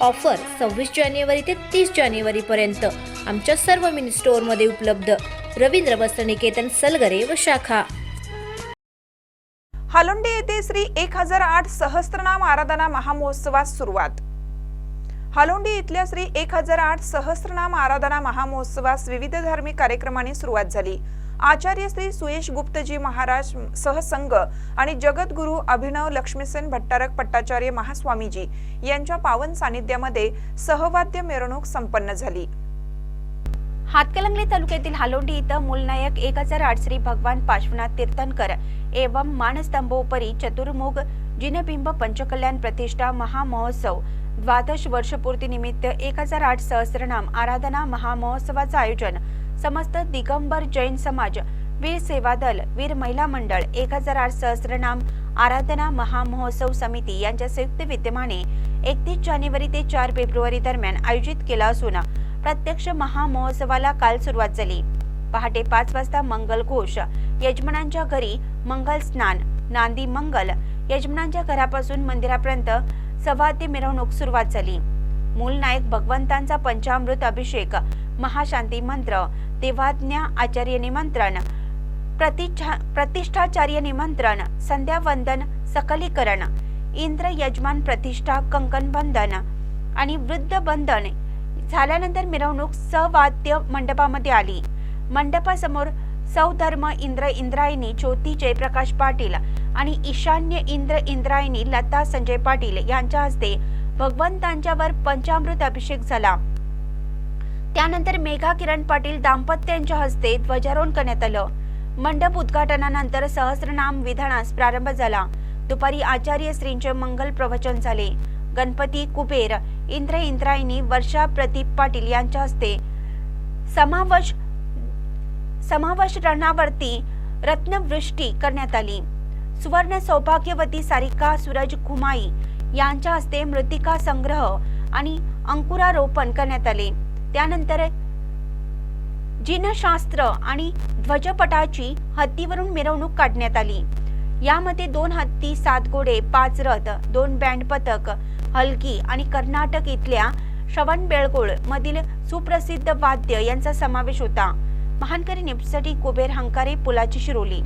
Offer सव्वीस जानेवारी ते तीस जानेवारीपर्यंत आमच्या सर्व मिनी स्टोअरमध्ये उपलब्ध. रवींद्र वस्त्रनिकेतन सलगरे व शाखा. हालोंडे येथे श्री एक हजार आठ सहस्त्रनाम आराधना महामहोत्सवास सुरुवात. हालोंडी इथल्या श्री एक हजार आठ सहस्त्रनाम आराधना महामहोत्सवास विविध धार्मिक कार्यक्रमाने सुरुवात झाली. आचार्य श्री सुयेश गुप्तजी महाराज सहसंघ आणि जगद्गुरु अभिनव लक्ष्मीसेन भट्टारक पट्टाचार्य महास्वामीजी यांच्या पावन सानिध्यामध्ये सहवाद्य मिरवणूक संपन्न झाली. हातकलंगले तालुक्यातील हालोंडी इथं मूलनायक एक हजार आठ श्री भगवान पार्श्वनाथ तीर्थनकर एवं मानस्तंभोपरी चतुर्मुख जिनबिंब पंचकल्याण प्रतिष्ठा महामहोत्सव द्वादश वर्षपूर्ती निमित्त एक हजार आठ सहस्रनाम आराधना महामहोत्सवाचं आयोजन. समस्त दिगंबर जैन समाज वीर सेवा दल वीर महिला मंडळ एक हजार आठ सहस्रनाम आराधना महामहोत्सव समिती यांच्या संयुक्त विद्यमाने एकतीस जानेवारी ते चार फेब्रुवारी दरम्यान आयोजित केला असून प्रत्यक्ष महामहोत्सवाला काल सुरुवात झाली. पहाटे पाच वाजता मंगल घोष यजमानांच्या घरी मंगल स्नान नांदी मंगल यजमानांच्या घरापासून मंदिरापर्यंत सवाद्य मिरवणूक सुरुवात झाली. मूल नायक भगवंतांचा पंचामृत अभिषेक महाशांती मंत्र देवाज्ञा आचार्य निमंत्रण प्रतिष्ठाचार्य निमंत्रण संध्यावंदन सकलीकरण इंद्र यजमान प्रतिष्ठा कंकण बंधन आणि वृद्ध बंधन. झाल्यानंतर मिरवणूक सवाद्य मंडपामध्ये आली. मंडपासमोर सौधर्म इंद्र इंद्रायणी ज्योती जयप्रकाश पाटील आणि ईशान्य इंद्र इंद्रायणी लता संजय पाटील यांच्या हस्ते भगवंतांच्यावर पंचामृत अभिषेक झाला. त्यानंतर मेघा किरण पाटील दाम्पत्य यांच्या हस्ते ध्वजारोहण करण्यात आलं. मंडप उद्घाटनानंतर सहस्रनाम विधानास प्रारंभ झाला. दुपारी आचार्य श्रींचे मंगल प्रवचन झाले. गणपती कुबेर इंद्र इंद्रायणी वर्षा प्रदीप पाटील यांच्या हस्ते समावश समावेश रणावरती रत्नवृष्टी करण्यात आली. सुवर्ण सौभाग्यवती सारिका सूरज कुमाई यांच्या हस्ते मृतिका संग्रह आणि अंकुरारोपण करण्यात आले. त्यानंतर जिनशास्त्र आणि ध्वजपटाची हत्तीवरून मिरवणूक काढण्यात आली. यामध्ये दोन हत्ती सात घोडे पाच रथ दोन बँड पथक हलकी आणि कर्नाटक इथल्या श्रवण बेळगोळ मधील सुप्रसिद्ध वाद्य यांचा समावेश होता. महानकरी निपसाठी कुबेर हंकारे पुलाची शिरोली